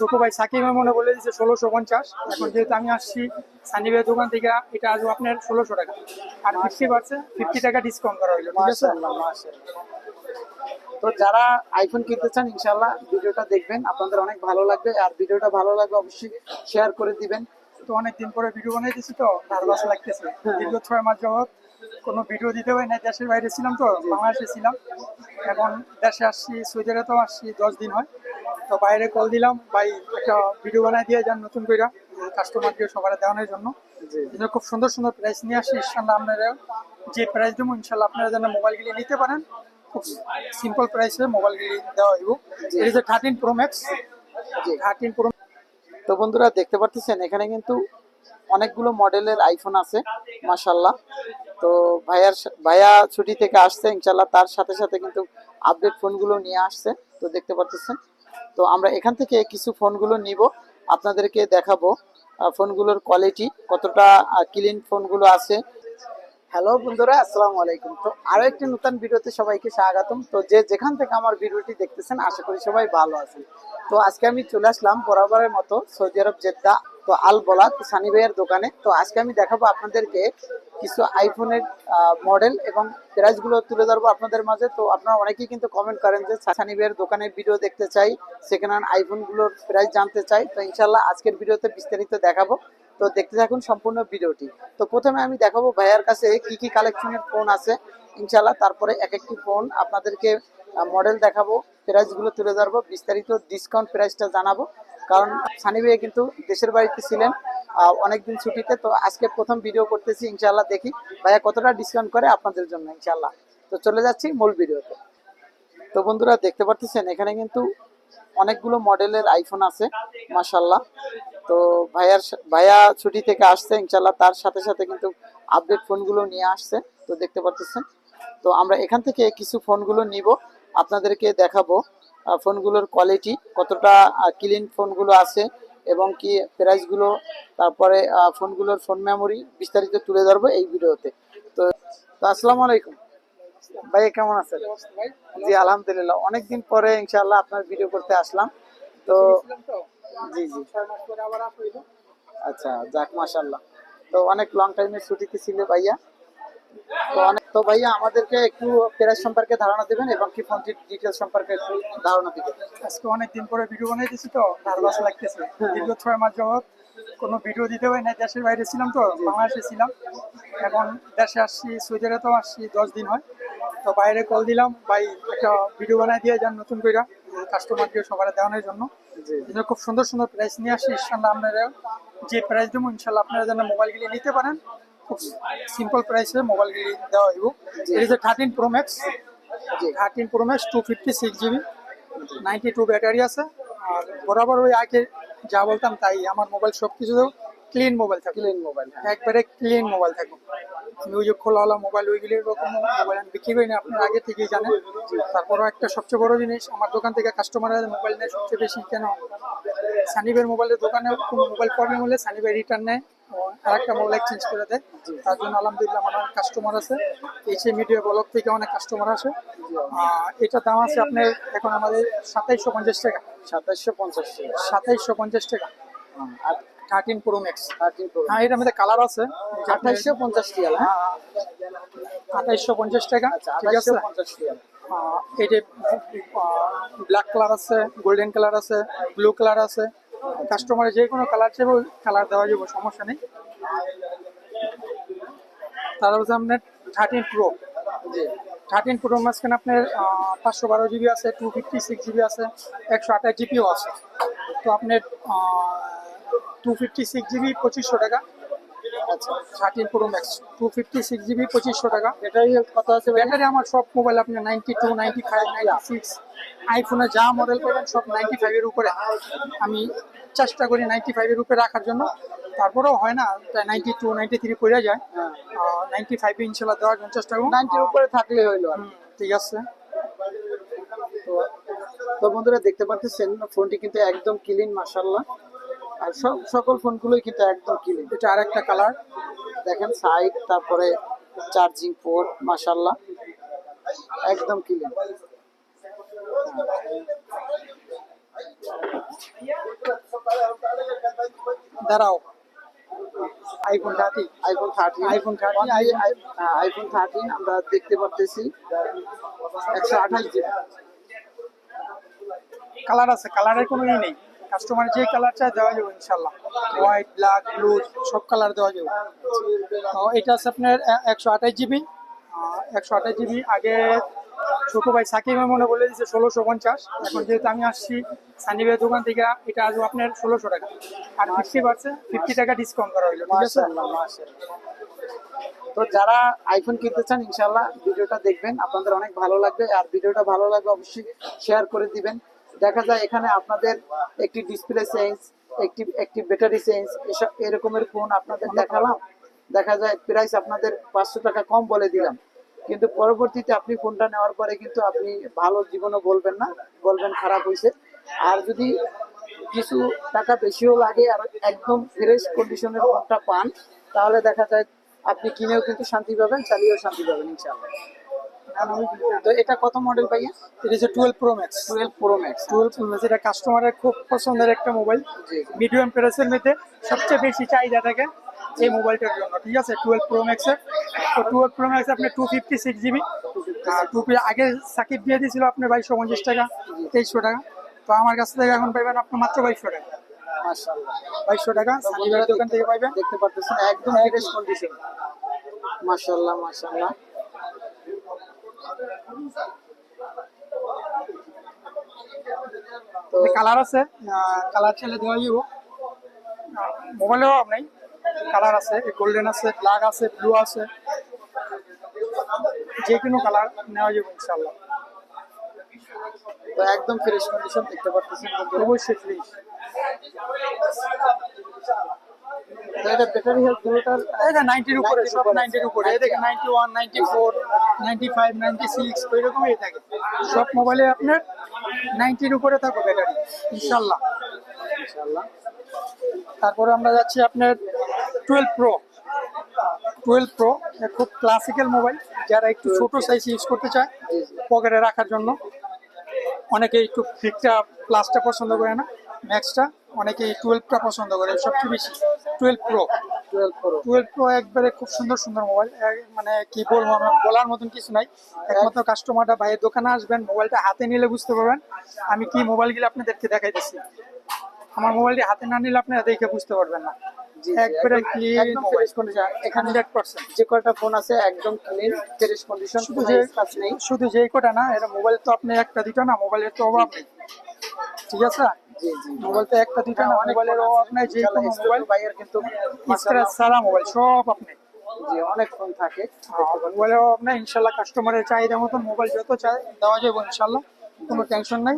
ছোট ভাই সাকিব মনে বলে দিচ্ছে ষোলোশো পঞ্চাশ। এখন যেহেতু আমি আসছি সানি ভাইয়ের দোকান থেকে এটা আসব আপনার ষোলোশো টাকা। আর ফিফটি পার্সেন্ট ফিফটি টাকা ডিসকাউন্ট করা হইল ঠিক আছে? তো যারা আইফোন কিনতে চান ইনশাআল্লাহ ভিডিওটা দেখবেন আপনাদের অনেক ভালো লাগবে। আর ভিডিওটা ভালো লাগলে অবশ্যই শেয়ার করে দিবেন। তো অনেক দিন পরে ভিডিও বানাইতেছি তো নার্ভাস লাগতেছে। দীর্ঘ ছয় মাস যাবত কোনো ভিডিও দিতে পারি না দেশের বাইরে ছিলাম তো বাংলাদেশে ছিলাম। এখন দেশে আসছি সৌদি আরবেও আসছি দশ দিন হয়। তো বাইরে কল দিলাম ভাই একটা ভিডিও বানাই দিয়ে যান নতুন করে কাস্টমারকে সবার দেওয়ানোর জন্য। খুব সুন্দর সুন্দর প্রাইস নিয়ে আসি ইনশাল্লাহ আপনারা যে প্রাইস দেবো ইনশাল্লাহ আপনারা যেন মোবাইলগুলি নিতে পারেন খুব সিম্পল প্রাইসে মোবাইলগুলি দেওয়া হইব। এটা হচ্ছে thirteen pro max thirteen pro তো বন্ধুরা দেখতে পারতেছেন এখানে কিন্তু অনেকগুলো মডেলের আইফোন আছে মাশাল্লাহ তো ভাইয়ার ভাইয়া ছুটি থেকে আসছে ইনশাল্লাহ তার সাথে সাথে কিন্তু আপডেট ফোনগুলো নিয়ে আসছে। তো দেখতে পারতেছেন তো আমরা এখান থেকে কিছু ফোনগুলো নিব, আপনাদেরকে দেখাবো ফোনগুলোর কোয়ালিটি কতটা ক্লিন ফোনগুলো আছে। হ্যালো বন্ধুরা, আসসালামু আলাইকুম। তো আরও একটি নতুন ভিডিওতে সবাইকে স্বাগতম। তো যে যেখান থেকে আমার ভিডিওটি দেখতেছেন, আশা করি সবাই ভালো আছেন। তো আজকে আমি চলে আসলাম বরাবরের মতো সৌদি আরব জেদ্দা তো আল বলাত সানি ভাইয়ের দোকানে। তো আজকে আমি দেখাবো আপনাদেরকে কিছু আইফোনের মডেল এবং প্রাইসগুলো তুলে ধরবো আপনাদের মাঝে। তো আপনারা অনেকেই কিন্তু কমেন্ট করেন যে সানি ভাইয়ের দোকানে ভিডিও দেখতে চাই, সেখানে হ্যান্ড আইফোনগুলোর প্রাইস জানতে চাই। তো ইনশাল্লাহ আজকের ভিডিওতে বিস্তারিত দেখাবো। তো দেখতে থাকুন সম্পূর্ণ ভিডিওটি। তো প্রথমে আমি দেখাবো ভাইয়ার কাছে কি কি কালেকশনের ফোন আছে। ইনশাল্লাহ তারপরে এক একটি ফোন আপনাদেরকে মডেল দেখাবো প্রাইসগুলো তুলে ধরবো, বিস্তারিত ডিসকাউন্ট প্রাইসটা জানাব। কারণ সানি ভাই কিন্তু দেশের বাড়িতে ছিলেন অনেকদিন ছুটিতে। তো আজকে প্রথম ভিডিও করতেছি ইনশাল্লাহ দেখি ভাইয়া কতটা ডিসকাউন্ট করে আপনাদের জন্য ইনশাল্লাহ তো চলে যাচ্ছি মূল ভিডিওতে তো বন্ধুরা, দেখতে পারতেছেন, এখানে কিন্তু অনেকগুলো মডেলের আইফোন আছে মাশাল্লাহ তো ভাইয়ার ভাইয়া ছুটি থেকে আসছে ইনশাল্লাহ তার সাথে সাথে কিন্তু আপডেট ফোনগুলো নিয়ে আসছে। তো দেখতে পারতেছেন। তো আমরা এখান থেকে কিছু ফোনগুলো নিব, আপনাদেরকে দেখাবো। ফোনগুলোর কোয়ালিটি কতটা ক্লিন ফোনগুলো আছে এবং কি প্রাইসগুলো তারপরে ফোনগুলোর ফোন মেমোরি বিস্তারিত তুলে ধরবো এই ভিডিওতে। তো আসসালামু আলাইকুম। ভাই, কেমন আছেন? জি, আলহামদুলিল্লাহ। অনেকদিন পরে, ইনশাআল্লাহ, আপনার ভিডিও করতে আসলাম। তো, জি জি। আচ্ছা যাক, মাশাআল্লাহ। তো, অনেক লং টাইমের ছুটিতে ছিল ভাইয়া? তো তো ভাইয়া আমাদেরকে একটু প্রাইস সম্পর্কে ধারণা দেবেন এবং কি ফোনটির ডিটেলস সম্পর্কে একটু ধারণা দিবেন। আজকে অনেক দিন পরে ভিডিও বানাইতেছি তো নার্ভাস লাগতেছে। দীর্ঘ ছয় মাস যাবত কোনো ভিডিও দিতে পারি না দেশের বাইরে ছিলাম তো বাংলাদেশে ছিলাম। এখন দেশে আসছি সৌদি তো আসছি দশ দিন হয়। তো বাইরে কল দিলাম ভাই একটা ভিডিও বানাই দিয়ে যান নতুন করে কাস্টমারকে সবার দেওয়ানোর জন্য। খুব সুন্দর সুন্দর প্রাইস নিয়ে আসি ইনশাল্লাহ আপনারা যে প্রাইস দেবো ইনশাল্লাহ আপনারা যেন মোবাইলগুলি নিতে পারেন। খুব সিম্পল প্রাইসে মোবাইলগুলি দেওয়া হইব। এটা হচ্ছে thirteen pro max thirteen pro max two fifty six GB ninety two battery আছে। আর বরাবর ওই আগে যা বলতাম তাই আমার মোবাইল সব কিছু ক্লিন মোবাইল থাকে। ক্লিন মোবাইল হ্যাঁ। একবারে ক্লিন মোবাইল থাকবে আমি ওই যে খোলাওয়ালা মোবাইল ওইগুলি এরকম মোবাইল আমি বিক্রি করি না আপনার আগে থেকেই জানেন। তারপরও একটা সবচেয়ে বড় জিনিস আমার দোকান থেকে কাস্টমাররা মোবাইল নেয় সবচেয়ে বেশি। কেন? সানিবের মোবাইলের দোকানে কোনো মোবাইল প্রবলেম হলে সানিবের রিটার্ন নেয়। আর একটা মোবাইল এক্সচেঞ্জ করে দেয়। তার জন্য আলহামদুলিল্লাহ আমার অনেক কাস্টমার আছে। এসে মিডিয়া ব্লক থেকে অনেক কাস্টমার আসে। এটার দাম আছে আপনার এখন আমাদের সাতাইশশো পঞ্চাশ টাকা। সাতাশশো পঞ্চাশ সাতাইশশো পঞ্চাশ টাকা। আর thirteen pro max thirteen pro হ্যাঁ এটার মধ্যে কালার আছে। আঠাইশশো পঞ্চাশ রিয়াল হ্যাঁ? আঠাইশশো পঞ্চাশ টাকা। আচ্ছা ঠিক আছে? পঞ্চাশ আহ, এই যে ব্ল্যাক কালার আছে গোল্ডেন কালার আছে ব্লু কালার আছে। কাস্টমারের যে কোনো কালার চাইবে কালার দেওয়া যাবে, সমস্যা নেই। তার হচ্ছে আপনার থার্টিন প্রো থার্টিন প্রো মাঝখানে আপনার পাঁচশো বারো জিবি আছে টু ফিফটি সিক্স জিবি আছে, একশো আঠাশ জিবিও আছে। তো আপনার টু ফিফটি সিক্স জিবি পঁচিশশো টাকা। Thirteen pro max two fifty six GB পঁচিশশো টাকা। এটাই কত আছে ব্যাটারি আমার সব মোবাইল আপনি ninety two ninety five ninety six আইফোনে যা মডেল পাবেন সব নাইনটি ফাইভের উপরে। আমি চেষ্টা করি নাইনটি ফাইভের উপরে রাখার জন্য। তারপরেও হয় না নাইনটি টু নাইনটি থ্রি পড়ে যায়। হ্যাঁ। নাইনটি ফাইভে ইনশাল্লাহ দেওয়ার জন্য চেষ্টা করব। নাইনটির উপরে থাকলে হইল ঠিক আছে। তো বন্ধুরা দেখতে পাচ্ছেন ফোনটি কিন্তু একদম ক্লিন মাশাল্লাহ আর সব সকল ফোনগুলোই কিন্তু একদম ক্লিন এটা আরেকটা কালার দেখেন সাইড তারপরে চার্জিং পোর্ট মাশাল্লাহ একদম ক্লিন দাঁড়াও। IPhone thirty iPhone thirteen iPhone 13, iPhone thirteen আমরা দেখতে পারতেছি। একশো আঠাশ জিবি কালার আছে কালারের কোনো ই নেই। কাস্টমার যে কালার চায় দেওয়া যাবে ইনশাল্লাহ হোয়াইট ব্ল্যাক ব্লু সব কালার দেওয়া যাবে। তো এটা আছে আপনার একশো আঠাশ জিবি একশো আঠাশ জিবি আগে ছোট ভাই সাকিব মনে বলে দিচ্ছে ষোলোশো পঞ্চাশ। এখন যেহেতু আমি আসছি সানি ভাইয়ের দোকান থেকে, এটা আসব আপনার ষোলোশো টাকা। আর ফিফটি পার্সেন্ট ফিফটি টাকা ডিসকাউন্ট করা হলো ঠিক আছে। তো যারা আইফোন কিনতে চান ইনশাল্লাহ ভিডিওটা দেখবেন। আপনাদের অনেক ভালো লাগবে। আর ভিডিওটা ভালো লাগলে অবশ্যই শেয়ার করে দিবেন। দেখা যায় এখানে আপনাদের একটি ডিসপ্লে চেঞ্জ একটি একটি ব্যাটারি চেঞ্জ এসব, এরকমের ফোন আপনাদের দেখালাম। দেখা যায় প্রাইস আপনাদের পাঁচশো টাকা কম বলে দিলাম। কিন্তু পরবর্তীতে আপনি ফোনটা নেওয়ার পরে কিন্তু আপনি ভালো জীবনও বলবেন না, বলবেন খারাপ হয়েছে আর যদি কিছু টাকা বেশিও লাগে, আর একদম ফ্রেশ কন্ডিশনের ফোনটা পান, তাহলে দেখা যায় আপনি কিনেও কিন্তু শান্তি পাবেন, চালিয়েও শান্তি পাবেন, ইনশাআল্লাহ। তো এটা কত মডেল পাইয়া এটা হচ্ছে twelve pro max twelve pro max twelve pro max এটা কাস্টমারের খুব পছন্দের একটা মোবাইল মিডিয়াম প্রাইসের মধ্যে সবচেয়ে বেশি চাহিদা থাকে এই মোবাইলটার জন্য ঠিক আছে? টুয়েলভ প্রো ম্যাক্সের তো টুয়েলভ প্রো ম্যাক্স আপনার two fifty six GB two আগে সাকিব দিয়ে দিয়েছিল আপনার বাইশশো পঞ্চাশ টাকা তেইশশো টাকা। তো আমার কাছ থেকে এখন পাইবেন আপনার মাত্র বাইশশো টাকা। মাশাআল্লাহ। বাইশশো টাকা সানিবার দোকান থেকে পাইবেন। দেখতে পারতেছেন একদম ফ্রেশ কন্ডিশন মাশাআল্লাহ মাশাআল্লাহ। কালার আছে? কালার চাইলে দেওয়া যাব মোবাইলেও আপনার কালার আছে গোল্ডেন আছে ব্ল্যাক আছে ব্লু আছে। যে কোনো কালার নেওয়া যাবে ইনশাল্লাহ তো একদম ফ্রেশ কন্ডিশন দেখতে পারতেছেন অবশ্যই ফ্রিজ তো এটা ব্যাটারি হেলথ এটা নাইনটির উপরে সব উপরে নাইনটির উপরে। এদিকে ninety one ninety five ninety six ওই রকমই থাকে। সব মোবাইলে আপনার নাইনটির উপরে থাকবে ব্যাটারি ইনশাল্লাহ ইনশাআল্লাহ। তারপরে আমরা যাচ্ছি আপনার টুয়েলভ প্রো টুয়েলভ প্রো খুব ক্লাসিক্যাল মোবাইল যারা একটু ছোট সাইজ ইউজ করতে চায় পকেটে রাখার জন্য। অনেকে একটু ফিকটা প্লাসটা পছন্দ করে না ম্যাক্সটা অনেকে টুয়েলভটা পছন্দ করে সবচেয়ে বেশি। টুয়েলভ প্রো টুয়েলভ প্রো একবারে খুব সুন্দর সুন্দর মোবাইল মানে কি বলব আমরা বলার মতন কিছু নাই। একমাত্র কাস্টমারটা ভাইয়ের দোকানে আসবেন মোবাইলটা হাতে নিলে বুঝতে পারবেন আমি কি মোবাইলগুলো আপনাদেরকে দেখাইতেছি। আমার মোবাইলটি হাতে না নিলে আপনারা দেখে বুঝতে পারবেন না। একবারে ক্লিন। এখানে হান্ড্রেড পার্সেন্ট। যে কয়টা ফোন আছে একদম ক্লিন ফ্রেশ কন্ডিশন শুধু যে নেই। শুধু যেই কোটা না এটা মোবাইল তো আপনি একটা দুটো না মোবাইলের তো অভাব নেই। ঠিক আছে? মোবাইল তো একটা দুটো না মোবাইলের অভাব নেই যে কোনো মোবাইল ভাইয়ের কিন্তু স্ক্র্যাচ ছাড়া মোবাইল সব আপনি। জি অনেক ফোন থাকে মোবাইলের অভাব নেই ইনশাল্লাহ কাস্টমারের চাহিদা মতন মোবাইল যত চাই দেওয়া যাবে ইনশাল্লাহ কোনো টেনশন নাই।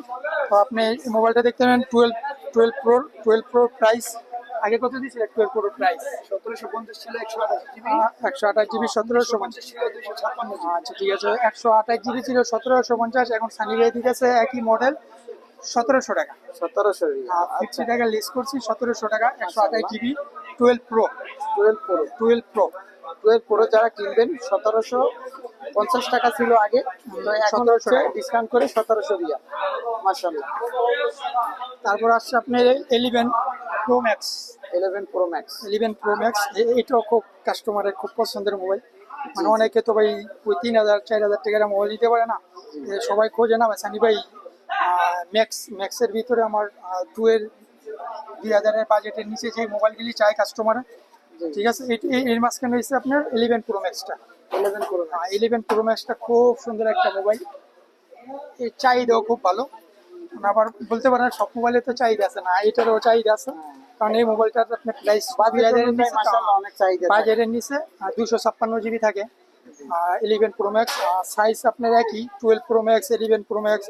তো আপনি মোবাইলটা দেখতে পাবেন twelve twelve pro twelve pro price আগে কত দিয়েছিল টুয়েলভ প্রো প্রাইস সতেরোশো পঞ্চাশ ছিল একশো আঠাশ জিবি একশো আঠাশ জিবি সতেরোশো পঞ্চাশ ছিল দুইশো ছাপ্পান্ন আচ্ছা ঠিক আছে। একশো আঠাশ জিবি ছিল সতেরোশো পঞ্চাশ। এখন সানি দিতেছে একই মডেল সতেরোশো টাকা। সতেরোশো ফিফটি টাকা লিস্ট করছি সতেরোশো টাকা একশো আঠাশ GB twelve pro twelve pro twelve pro twelve pro যারা কিনবেন সতেরোশো পঞ্চাশ টাকা ছিল আগে তো এখন হচ্ছে। ডিসকাউন্ট করে সতেরোশো রিয়া মাসাল্লাহ তারপর আসছে আপনার eleven pro max eleven pro max eleven pro max এটাও খুব কাস্টমারের খুব পছন্দের মোবাইল মানে অনেকে তো ভাই ওই তিন হাজার চার হাজার টাকার মোবাইল দিতে পারে না। সবাই খোঁজে না সানি ভাই ম্যাক্স ম্যাক্সের ভিতরে আমার টু এর দুই হাজারের বাজেটের নিচে যে মোবাইলগুলি চায় কাস্টমার ঠিক আছে? এর মাঝখানে হচ্ছে আপনার ইলেভেন প্রো ম্যাক্সটা ইলেভেন প্রো ইলেভেন প্রো ম্যাক্সটা খুব সুন্দর একটা মোবাইল এর চাহিদাও খুব ভালো। মানে আবার বলতে পারেন সব মোবাইলে তো চাহিদা আছে না এটারও চাহিদা আছে। কারণ এই মোবাইলটার আপনার প্রাইস বাজারের থাকে। বাজারের নিচে দুশো ছাপ্পান্ন জিবি থাকে। ইলেভেন প্রো ম্যাক্স সাইজ আপনার একই twelve pro max eleven pro max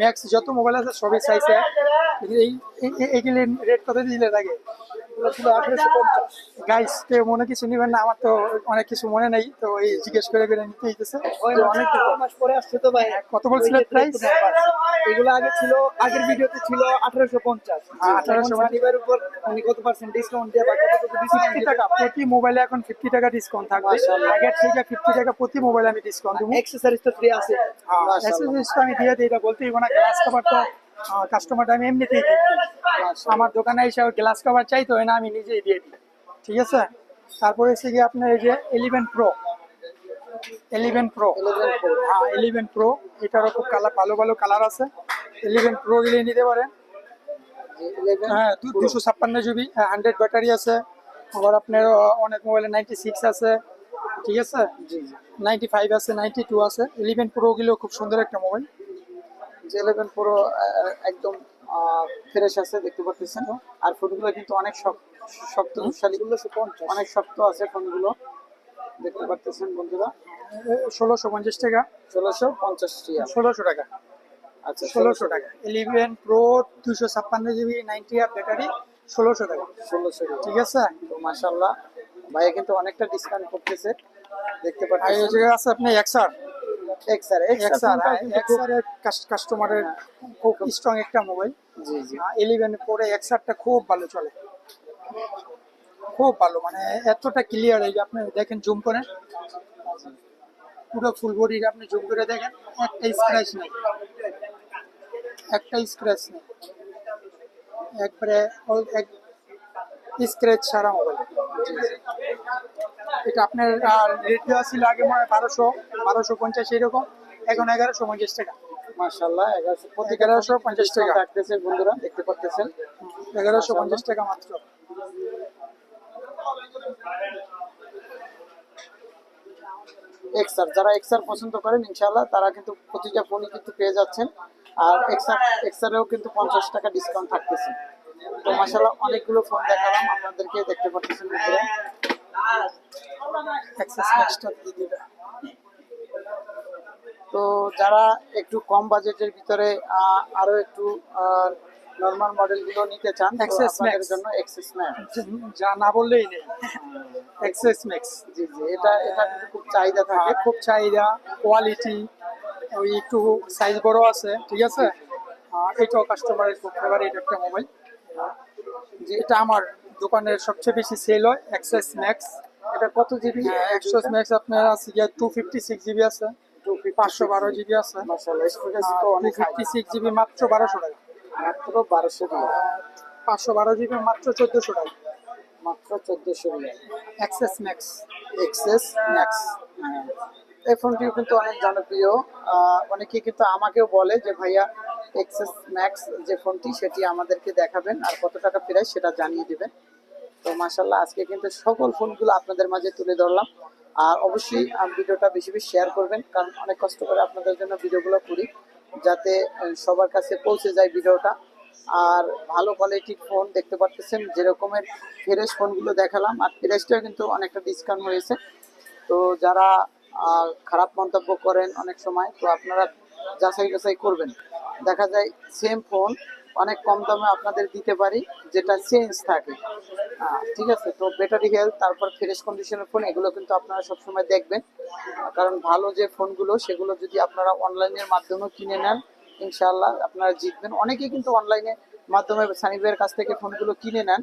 max যত মোবাইল আছে সবই সাইজ এক। এই রেট কত দিলে থাকে ছিল আঠারোশো পঞ্চাশ। গাইস মনে কিছু নেবেন না আমার তো অনেক কিছু মনে নেই তো এই জিজ্ঞেস করে করে নিতে হইতেছে। অনেক মাস পরে আসছে তো ভাই। কত বলছিল প্রাইস এগুলো আগে ছিল আগের ভিডিওতে ছিল আঠারোশো পঞ্চাশ। হ্যাঁ, 1850 উপর মানে কত পার্সেন্ট ডিসকাউন্ট দিয়ে বা কতটুকু ফিফটি টাকা প্রতি মোবাইলে এখন ফিফটি টাকা ডিসকাউন্ট থাকবে। আগের থেকে ফিফটি টাকা প্রতি মোবাইলে আমি ডিসকাউন্ট দেবো। এক্সেসরিজ তো ফ্রি আছে। অ্যাক্সেসরিজ তো আমি দিয়ে দিই এটা বলতেই না গ্লাস কভার তো কাস্টমারটা আমি এমনিতেই দিই। আমার দোকানে এসে গ্লাস কভার চাইতো না আমি নিজেই দিয়ে দিই। ঠিক আছে? তারপরে হচ্ছে গিয়ে আপনার এই যে এলিভেন প্রো ইলেভেন প্রো হ্যাঁ ইলেভেন প্রো এটারও খুব কালার ভালো ভালো কালার আছে। ইলেভেন প্রো দিলে নিতে পারেন। হ্যাঁ দুশো ছাপ্পান্ন জিবি হান্ড্রেড ব্যাটারি আছে। আবার আপনার অনেক মোবাইলে নাইনটি সিক্স আছে। ঠিক আছে? নাইনটি ফাইভ আছে নাইনটি টু আছে। ইলেভেন প্রো গুলো খুব সুন্দর একটা মোবাইল যে ইলেভেন প্রো একদম ফ্রেশ আছে দেখতে পাচ্ছেন আর ফোনগুলো কিন্তু অনেক শক্ত শক্তশালী। অনেক শক্ত আছে ফোনগুলো দেখতে পাচ্ছেন বন্ধুরা? ষোলোশো পঞ্চাশ টাকা। ষোলোশো পঞ্চাশ টিয়া ষোলোশো টাকা। আচ্ছা ষোলোশো টাকা। ইলেভেন প্রো দুশো ছাপ্পান্ন জিবি নাইনটি আপ ব্যাটারি ষোলোশো টাকা। ষোলোশো ঠিক আছে? তো মাশাল্লাহ ভাইয়া কিন্তু অনেকটা ডিসকাউন্ট করতেছে। দেখতে আর এই জায়গায় আছে আপনি এক্সআর এক্সআর এক্সআর এক্সআর কাস্টমারের খুব স্ট্রং একটা মোবাইল জি জি। ইলেভেন পরে এক্সআরটা খুব ভালো চলে। খুব ভালো মানে এতটা ক্লিয়ার এই যে আপনি দেখেন জুম করে পুরো ফুল বডি আপনি জুম করে দেখেন একটা স্ক্র্যাচ নেই। একটা স্ক্র্যাচ নেই। একবারে এক স্ক্র্যাচ ছাড়া মোবাইল এটা আপনার রেট দেওয়া ছিল আগে মনে হয় বারোশো বারোশো পঞ্চাশ এরকম এখন এগারোশো পঞ্চাশ টাকা। মাশাল্লাহ এগারোশো এগারোশো পঞ্চাশ টাকা। থাকতেছে বন্ধুরা দেখতে পাচ্ছেন। এগারোশো পঞ্চাশ টাকা মাত্র। এক্সআর যারা এক্সআর পছন্দ করেন ইনশাআল্লাহ তারা কিন্তু প্রতিটা ফোনই কিন্তু পেয়ে যাচ্ছেন। আর এক্সআর এক্সআরেও কিন্তু পঞ্চাশ টাকা ডিসকাউন্ট থাকতেছে। তো মাশাআল্লাহ অনেকগুলো ফোন দেখালাম আপনাদেরকে দেখতে পাচ্ছেন তো যারা একটু কম বাজেটের ভিতরে আহ, আরও একটু নর্মাল মডেলগুলো নিতে চান Access আপনাদের জন্য এক্সেস ম্যাক্স যা না বললেই নেই। এক্সেস ম্যাক্স জি জি এটা এটা কিন্তু খুব চাহিদা থাকে। খুব চাহিদা কোয়ালিটি ওই একটু সাইজ বড় আছে ঠিক আছে? আর এটাও কাস্টমারের খুব ফেভারিট একটা মোবাইল যে এটা আমার দোকানের সবচেয়ে বেশি সেল হয় এক্সেস ম্যাক্স এটা কত জিবি এক্সেস ম্যাক্স আপনার আছে গিয়ে টু ফিফটি সিক্স জিবি আছে পাঁচশো বারো জিবি আছে। টু ফিফটি সিক্স জিবি মাত্র বারোশো টাকা। মাত্র বারোশো টাকা পাঁচশো বারো জিবি মাত্র চোদ্দোশো টাকা। মাত্র চোদ্দশো টাকা এক্সেস ম্যাক্স এক্সেস ম্যাক্স। এই ফোনটিও কিন্তু অনেক জনপ্রিয়। অনেকে কিন্তু আমাকেও বলে যে ভাইয়া এক্সেস ম্যাক্স যে ফোনটি সেটি আমাদেরকে দেখাবেন। আর কত টাকা প্রাইস সেটা জানিয়ে দিবেন। তো মাশাল্লাহ আজকে কিন্তু সকল ফোনগুলো আপনাদের মাঝে তুলে ধরলাম। আর অবশ্যই ভিডিওটা বেশি বেশি শেয়ার করবেন। কারণ অনেক কষ্ট করে আপনাদের জন্য ভিডিওগুলো করি। যাতে সবার কাছে পৌঁছে যায় ভিডিওটা। আর ভালো কোয়ালিটির ফোন দেখতে পাচ্ছেন যেরকমের ফ্রেশ ফোনগুলো দেখালাম। আর প্রাইসটাও কিন্তু অনেকটা ডিসকাউন্ট হয়েছে তো যারা খারাপ মন্তব্য করেন অনেক সময়, তো আপনারা যাচাই বাছাই করবেন। দেখা যায় সেম ফোন অনেক কম দামে আপনাদের দিতে পারি, যেটা চেঞ্জ থাকে। ঠিক আছে? তো ব্যাটারি হেলথ তারপর ফ্রেশ কন্ডিশনের ফোন এগুলো কিন্তু আপনারা সবসময় দেখবেন। কারণ ভালো যে ফোনগুলো, সেগুলো যদি আপনারা অনলাইনের মাধ্যমে কিনে নেন ইনশাল্লাহ আপনারা জিতবেন। অনেকেই কিন্তু অনলাইনে মাধ্যমে সানিবের কাছ থেকে ফোনগুলো কিনে নেন।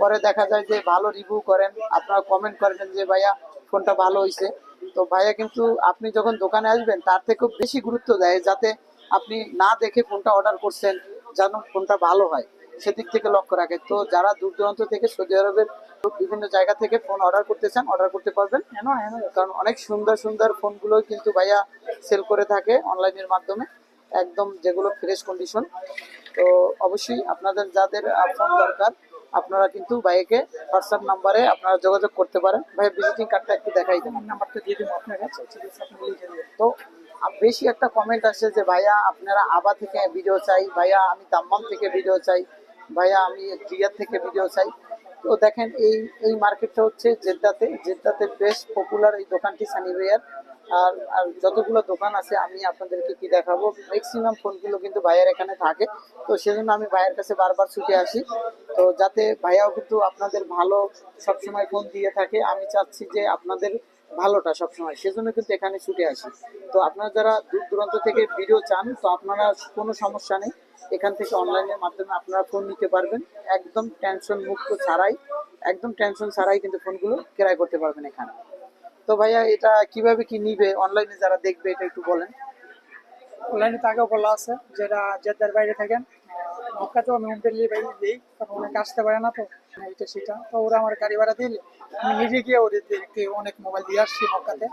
পরে দেখা যায় যে ভালো রিভিউ করেন, আপনারা কমেন্ট করেন যে, ভাইয়া, ফোনটা ভালো হয়েছে তো ভাইয়া কিন্তু আপনি যখন দোকানে আসবেন, তার থেকেও বেশি গুরুত্ব দেয় যাতে আপনি না দেখে ফোনটা অর্ডার করছেন, যেন ফোনটা ভালো হয়। সেদিক থেকে লক্ষ্য রাখে। তো যারা দূর দূরান্ত থেকে সৌদি আরবের বিভিন্ন জায়গা থেকে ফোন অর্ডার করতে চান অর্ডার করতে পারবেন। এনো এনো কারণ অনেক সুন্দর সুন্দর ফোনগুলো কিন্তু ভাইয়া সেল করে থাকে অনলাইনের মাধ্যমে একদম যেগুলো ফ্রেশ কন্ডিশন তো অবশ্যই আপনাদের যাদের ফোন দরকার আপনারা কিন্তু ভাইকে হোয়াটসঅ্যাপ নাম্বারে আপনারা যোগাযোগ করতে পারেন। ভাই ভিজিটিং কার্ডটা একটু দেখাই দেন। নাম্বারটা দিয়ে দেবো আপনার কাছে লিখে দেবেন। তো বেশি একটা কমেন্ট আসে যে ভাইয়া আপনারা আবা থেকে ভিডিও চাই ভাইয়া আমি দাম্মাম থেকে ভিডিও চাই। ভাইয়া, আমি রিয়াদ থেকে ভিডিও চাই। তো দেখেন, এই এই মার্কেটটা হচ্ছে জেদ্দাতে। জেদ্দাতে বেশ পপুলার এই দোকানটি সানিভেয়ার আর আর যতগুলো দোকান আছে, আমি আপনাদেরকে কি দেখাবো? ম্যাক্সিমাম ফোনগুলো কিন্তু ভাইয়ার এখানে থাকে। তো সেজন্য আমি ভাইয়ের কাছে বারবার ছুটে আসি। তো যাতে ভাইয়াও কিন্তু আপনাদের ভালো সবসময় ফোন দিয়ে থাকে, আমি চাচ্ছি যে আপনাদের ভালোটা সবসময়। সেজন্য কিন্তু এখানে ছুটে আসি। তো আপনারা যারা দূর দূরান্ত থেকে ভিডিও চান, তো আপনারা কোনো সমস্যা নেই। এখান থেকে অনলাইনের মাধ্যমে আপনারা ফোন নিতে পারবেন। একদম টেনশন মুক্ত ছাড়াই একদম টেনশন ছাড়াই কিন্তু ফোনগুলো ক্রয় করতে পারবেন এখানে। তো ভাইয়া এটা কীভাবে কি নিবে? অনলাইনে যারা দেখবে এটা একটু বলেন। অনলাইনে তো আগেও বলা আছে যেটা জেদ্দার বাইরে থাকেন আহ, মক্কাতেও আমি হোম ডেলিভারি দিই কারণ অনেক আসতে পারে না তো এটা সেটা। তো ওরা আমার গাড়ি ভাড়া দিলে আমি নিজে গিয়ে ওদেরকে অনেক মোবাইল দিয়ে আসছি মক্কাতে।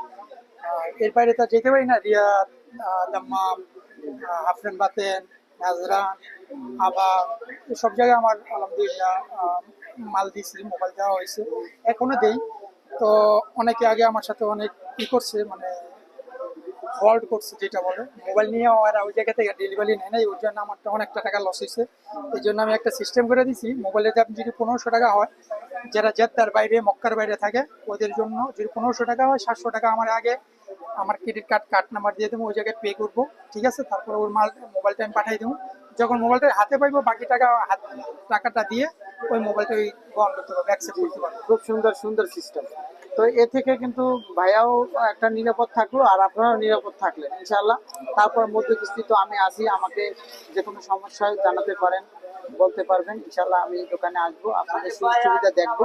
এর বাইরে তো যেতে পারি না আহ, দাম্মাম আফরেন বাতেন নাজরান আবার সব জায়গায় আমার, আলহামদুলিল্লাহ মাল দিছি মোবাইল দেওয়া হয়েছে। এখনও দেই। তো অনেকে আগে আমার সাথে অনেক ই করছে মানে ফল্ট করছে যেটা বলে। মোবাইল নিয়ে আর ওই জায়গা থেকে ডেলিভারি নেয় নাই, ওর জন্য আমার তো অনেকটা টাকা লস হয়েছে। এই জন্য আমি একটা সিস্টেম করে দিছি মোবাইলের দাম যদি পনেরোশো টাকা হয়, যারা জেদ্দার বাইরে, মক্কার বাইরে থাকে, ওদের জন্য যদি পনেরোশো টাকা হয়, সাতশো টাকা আমার আগে আমার ক্রেডিট কার্ড কার্ড নাম্বার দিয়ে দেবো, ওই জায়গায় পে করব, ঠিক আছে? তারপরে ওর মাল মোবাইলটা আমি পাঠিয়ে দেবো। যখন মোবাইলটা হাতে পাইবো, বাকি টাকা হাত, টাকাটা দিয়ে ওই মোবাইলটা ওই গ্রহণ করতে পারব অ্যাকসেপ্ট করতে পারব খুব সুন্দর সুন্দর সিস্টেম তো এ থেকে কিন্তু ভাইয়াও একটা নিরাপদ থাকল আর আপনারাও নিরাপদ থাকলেন ইনশাল্লাহ তারপর মধ্যকিস্তি তো আমি আসি আমাকে যে কোনো সমস্যায় জানাতে পারেন, বলতে পারবেন। ইনশাল্লাহ আমি দোকানে আসব, আপনাদের সুযোগ সুবিধা দেখব।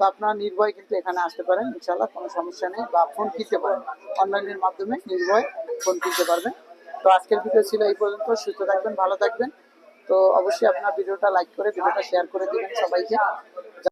তো আপনারা নির্ভয় কিন্তু এখানে আসতে পারেন ইনশাল্লাহ কোনো সমস্যা নেই বা ফোন কিনতে পারেন। অনলাইনের মাধ্যমে নির্ভয় ফোন কিনতে পারবেন। তো আজকের ভিডিও ছিল এই পর্যন্ত, সুস্থ থাকবেন, ভালো থাকবেন। তো অবশ্যই আপনার ভিডিওটা লাইক করে ভিডিওটা শেয়ার করে দেবেন সবাইকে।